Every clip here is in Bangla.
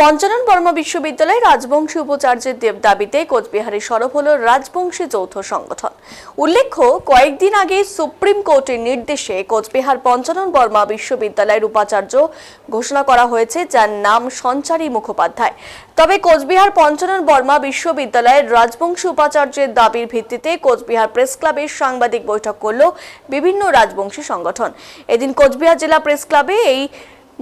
পঞ্চানন বর্মা বিশ্ববিদ্যালয়ে রাজবংশী উপাচার্যের দেব- দাবিতে কোচবিহারে সরব হল রাজবংশী যৌথ সংগঠন। উল্লেখ্য, কয়েকদিন আগে সুপ্রিম কোর্টের নির্দেশে কোচবিহার পঞ্চানন বর্মা বিশ্ববিদ্যালয়ের উপাচার্য ঘোষণা করা হয়েছে, যার নাম সঞ্চারী মুখোপাধ্যায়। তবে কোচবিহার পঞ্চানন বর্মা বিশ্ববিদ্যালয়ের রাজবংশী উপাচার্যের দাবির ভিত্তিতে কোচবিহার প্রেস ক্লাবের সাংবাদিক বৈঠক করল বিভিন্ন রাজবংশী সংগঠন। এদিন কোচবিহার জেলা প্রেস ক্লাবে এই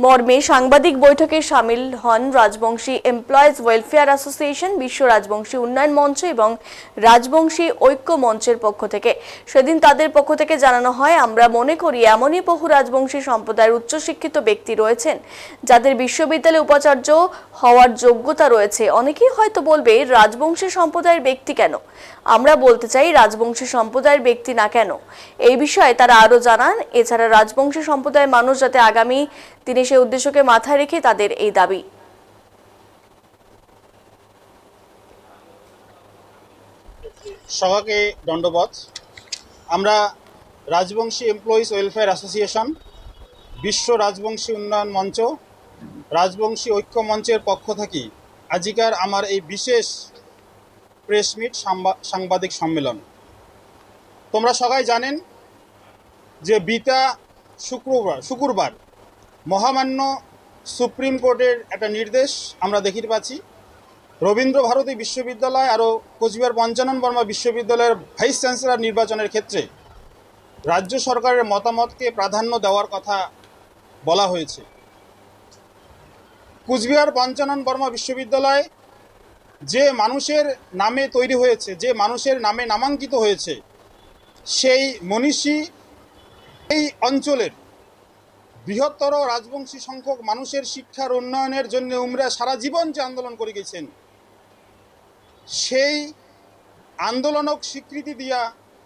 মর্মে সাংবাদিক বৈঠকে সামিল হন রাজবংশী এমপ্লয়িজ ওয়েলফেয়ার অ্যাসোসিয়েশন বিশ্ব রাজবংশী উন্নয়ন মঞ্চ এবং রাজবংশী ঐক্য মঞ্চের পক্ষ থেকে। সেদিন তাদের পক্ষ থেকে জানানো হয়, আমরা মনে করি এমনই বহু রাজবংশী সম্প্রদায়ের উচ্চশিক্ষিত ব্যক্তি রয়েছেন, যাদের বিশ্ববিদ্যালয়ে উপাচার্য হওয়ার যোগ্যতা রয়েছে। অনেকেই হয়তো বলবে, রাজবংশী সম্প্রদায়ের ব্যক্তি কেন? আমরা বলতে চাই, রাজবংশী সম্প্রদায়ের ব্যক্তি না কেন? এই বিষয়ে তারা আরও জানান। এছাড়া রাজবংশী সম্প্রদায়ের মানুষ যাতে আগামী দিনে সে উদ্দেশ্যকে মাথায় রেখে তাদের এই দাবি। সবাইকে দণ্ডবত আমরা রাজবংশী এমপ্লয়িজ ওয়েলফেয়ার অ্যাসোসিয়েশন বিশ্ব রাজবংশী উন্নয়ন মঞ্চ, রাজবংশী ঐক্য মঞ্চের পক্ষ থেকে আজিকার আমার এই বিশেষ প্রেস মিট সাংবাদিক সম্মেলন। তোমরা সবাই জানেন যে বিতা শুক্রবার শুক্রবার মহামান্য সুপ্রিম কোর্টের একটা নির্দেশ আমরা দেখিতে পাচ্ছি। রবীন্দ্র ভারতী বিশ্ববিদ্যালয় আরও কোচবিহার পঞ্চানন বর্মা বিশ্ববিদ্যালয়ের ভাইস চ্যান্সেলর নির্বাচনের ক্ষেত্রে রাজ্য সরকারের মতামতকে প্রাধান্য দেওয়ার কথা বলা হয়েছে। কুচবিহার পঞ্চানন বর্মা বিশ্ববিদ্যালয় যে মানুষের নামে তৈরি হয়েছে, যে মানুষের নামে নামাঙ্কিত হয়েছে, সেই মনীষী এই অঞ্চলের বৃহত্তর রাজবংশী সংখ্যক মানুষের শিক্ষার উন্নয়নের জন্য উমরা সারা জীবন যে আন্দোলন করে গেছেন, সেই আন্দোলনক স্বীকৃতি দিয়া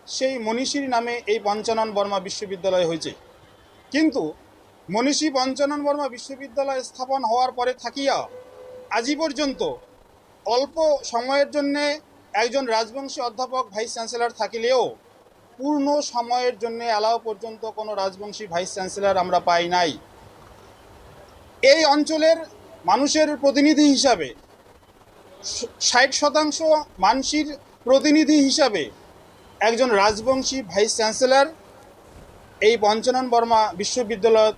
সেই মনীষীর নামে এই পঞ্চানন বর্মা বিশ্ববিদ্যালয় হয়েছে। কিন্তু মনীষী পঞ্চানন বর্মা বিশ্ববিদ্যালয় স্থাপন হওয়ার পরে থাকিয়া আজই পর্যন্ত অল্প সময়ের জন্যে একজন রাজবংশী অধ্যাপক ভাইস চ্যান্সেলর থাকিলেও পূর্ণ সময়ের জন্য অ্যালাও পর্যন্ত কোনো রাজবংশী ভাইস চ্যান্সেলর আমরা পাই নাই। এই অঞ্চলের মানুষের প্রতিনিধি হিসাবে, ষাট শতাংশ মানসির প্রতিনিধি হিসাবে একজন রাজবংশী ভাইস চ্যান্সেলর এই পঞ্চানন বর্মা বিশ্ববিদ্যালয়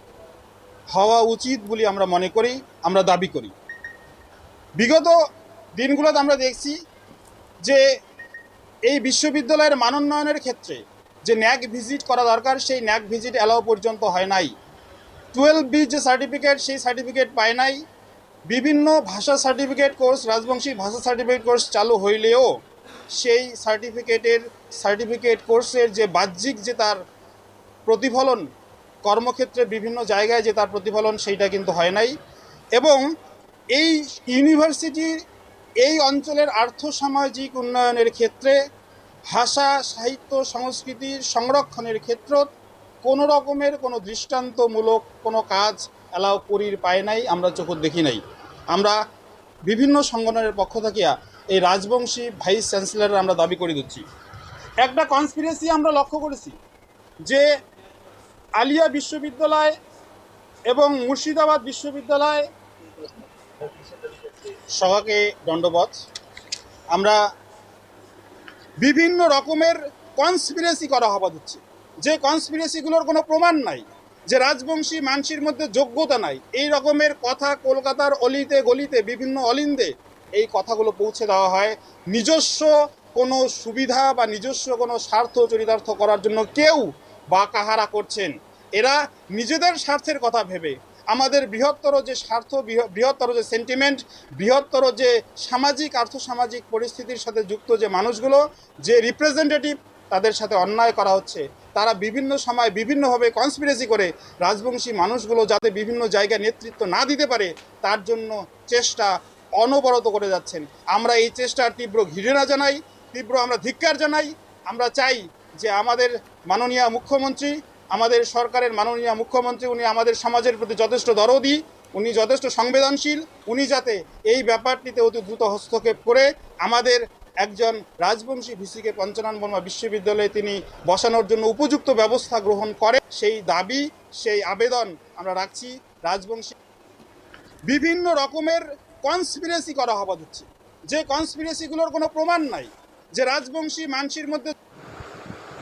হওয়া উচিত বলে আমরা মনে করি, আমরা দাবি করি। বিগত দিনগুলোতে আমরা দেখছি যে এই বিশ্ববিদ্যালয়ের মানোন্নয়নের ক্ষেত্রে যে ন্যাক ভিজিট করা দরকার, সেই ন্যাক ভিজিট অ্যালাও পর্যন্ত হয় নাই। টুয়েলভ বি যে সার্টিফিকেট, সেই সার্টিফিকেট পায় নাই। বিভিন্ন ভাষা সার্টিফিকেট কোর্স, রাজবংশী ভাষা সার্টিফিকেট কোর্স চালু হইলেও সেই সার্টিফিকেটের, সার্টিফিকেট কোর্সের যে বাহ্যিক যে তার প্রতিফলন, কর্মক্ষেত্রে বিভিন্ন জায়গায় যে তার প্রতিফলন, সেইটা কিন্তু হয় নাই। এবং এই ইউনিভার্সিটি এই অঞ্চলের আর্থসামাজিক উন্নয়নের ক্ষেত্রে ভাষা, সাহিত্য সংস্কৃতির সংরক্ষণের ক্ষেত্রত কোনো রকমের কোনো দৃষ্টান্তমূলক কোনো কাজ অ্যালাউ করির পায় নাই, আমরা চোখ দেখি নাই। আমরা বিভিন্ন সংগঠনের পক্ষ থাকিয়া এই রাজবংশী ভাইস চ্যান্সেলরের আমরা দাবি করে দিচ্ছি। একটা কনস্পিরেসি আমরা লক্ষ্য করেছি যে আলিয়া বিশ্ববিদ্যালয় এবং মুর্শিদাবাদ বিশ্ববিদ্যালয় সবাকে দণ্ডবধ আমরা বিভিন্ন রকমের কনস্পিরেসি করা হওয়া হচ্ছে যে কনস্পিরেসিগুলোর কোনো প্রমাণ নাই, যে রাজবংশী মানসির মধ্যে যোগ্যতা নাই, এই রকমের কথা কলকাতার অলিতে গলিতে, বিভিন্ন অলিন্দে এই কথাগুলো পৌঁছে দেওয়া হয়। নিজস্ব কোনো সুবিধা বা নিজস্ব কোনো স্বার্থ চরিতার্থ করার জন্য কেউ বা কাহারা করছেন। এরা নিজেদের স্বার্থের কথা ভেবে আমাদের বৃহত্তর যে স্বার্থ, বৃহ- বৃহত্তর যে সেন্টিমেন্ট বৃহত্তর যে সামাজিক, আর্থসামাজিক পরিস্থিতির সাথে যুক্ত যে মানুষগুলো, যে রিপ্রেজেন্টেটিভ তাদের সাথে অন্যায় করা হচ্ছে, তারা বিভিন্ন সময় বিভিন্নভাবে কনস্পিরেসি করে রাজবংশী মানুষগুলো যাতে বিভিন্ন জায়গায় নেতৃত্ব না দিতে পারে, তার জন্য চেষ্টা অনবরত করে যাচ্ছেন। আমরা এই চেষ্টার তীব্র ঘৃণা জানাই, তীব্র আমরা ধিক্কার জানাই। আমরা চাই যে আমাদের মাননীয় মুখ্যমন্ত্রী আমাদের সরকারের মাননীয় মুখ্যমন্ত্রী, উনি আমাদের সমাজের প্রতি যথেষ্ট দরদি, উনি যথেষ্ট সংবেদনশীল, উনি যাতে এই ব্যাপারটিতে অতি দ্রুত হস্তক্ষেপ করে আমাদের একজন রাজবংশী ভিসিকে পঞ্চানন বর্মা বিশ্ববিদ্যালয়ে তিনি বসানোর জন্য উপযুক্ত ব্যবস্থা গ্রহণ করে, সেই দাবি, সেই আবেদন আমরা রাখছি। রাজবংশী বিভিন্ন রকমের কনস্পিরেসি করা হওয়া হচ্ছে। যে কনস্পিরেসিগুলোর কোনো প্রমাণ নাই। যে রাজবংশী মানসির মধ্যে